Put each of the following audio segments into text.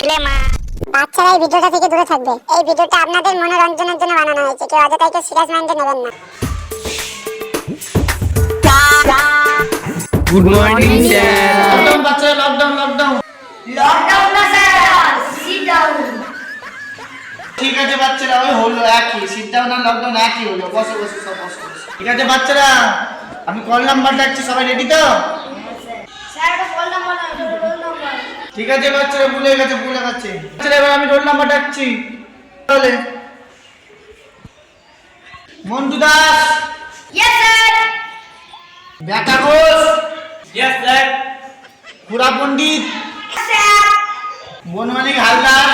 বাচ্চারা এই ভিডিওটা থেকে দূরে থাকবে। এই ভিডিওটা আপনাদের মনোরঞ্জনের জন্য বানানো হয়েছে। কেউ অযথাই কেউ সিরিয়াস মাইন্ডে নেবেন না। গুড মর্নিং স্যার লকডাউন বাচ্চারা লকডাউন লকডাউন লকডাউন না স্যার সিট ডাউন ঠিক আছে বাচ্চারা ওই হলো একই। সিট ডাউন আর লকডাউন একই হলো। বসো বসো সব বসো। ঠিক আছে বাচ্চারা? আমি কল নাম্বার ডাকছি সবাই রেডি তো স্যার এটা কল নাম্বার না এটা রোল নাম্বার ঠিক আছে বাচ্চারা ভুলে গেছে ভুলে গেছে বাচ্চারা এবার আমি রোল নাম্বার ডাকছি। তাহলে মন্টু দাস। ইয়েস স্যার ব্যাটা ঘোষ। ইয়েস স্যার পুরা পণ্ডিত। স্যার বনমানিক হালদার।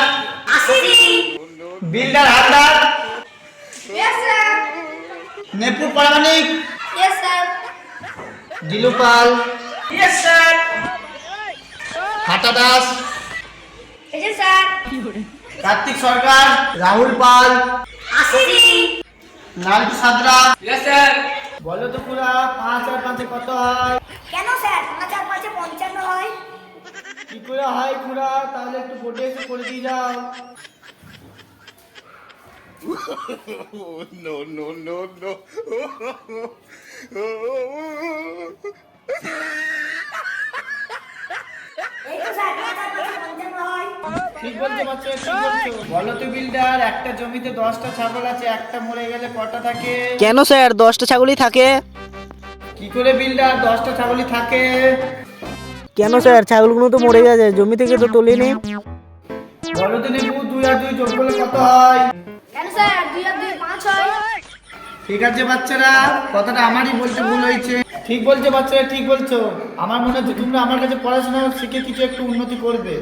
আসিনি। Builder Haldar. Yes sir Nepur Paramanik yes sir Dilu Pal. Yes sir হাটা দাস কার্তিক সরকার রাহুল পাল লালটু সাদরা স্যার। বলো তো পুরা পাঁচ আর পাঁচে কত হয়? কেন স্যার? পাঁচ আর পাঁচে পঞ্চান্ন হয়। কি করে হয় পুরা? তাহলে একটু বোর্ডে এসে করে দিয়ে যাও। এই তো স্যার পাঁচ আর পাঁচে পঞ্চান্ন হয় ঠিক বলতে পারছ ঠিক বলছো। বলো তো বিল্ডার একটা জমিতে দশটা ছাগল আছে একটা মরে গেলে কটা থাকে? কেন স্যার? দশটা ছাগলই থাকে। কি করে বিল্ডার দশটা ছাগলই থাকে? কেন স্যার? ছাগলগুলো তো মরে গেছে জমি থেকে তো তোলেনি। বলো তো দুই আর দুই যোগ করলে কত হয়? কেন স্যার? দুই আর দুই পাঁচ হয়। ঠিক আছে বাচ্চারা কথাটা আমারই বলতে ভুল হয়েছে। ঠিক বলছো বাচ্চারা ঠিক বলছো। আমার মনে হচ্ছে তোমরা আমার কাছে পড়াশোনা শিখে কিছু একটু উন্নতি করবে।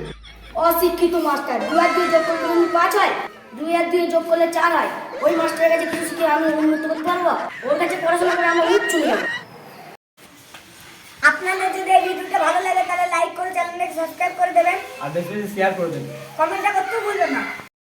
অশিক্ষিত মাস্টার। দু এক দিয়ে যোগ করলে তুমি পাঁচ হয় দুই এক দিয়ে যোগ করলে চার হয়। ওই মাস্টারের কাছে কিছু শিখে আমি উন্নত করতে পারব? ওর কাছে পড়াশোনা করে আমার উচ্চ না আপনাদের যদি এই ভিডিওটা ভালো লাগে তাহলে লাইক করে চ্যানেলটাকে সাবস্ক্রাইব করে দেবেন। আর বেশি বেশি শেয়ার দেবেন। কমেন্টটা করতেও ভুলবেন না।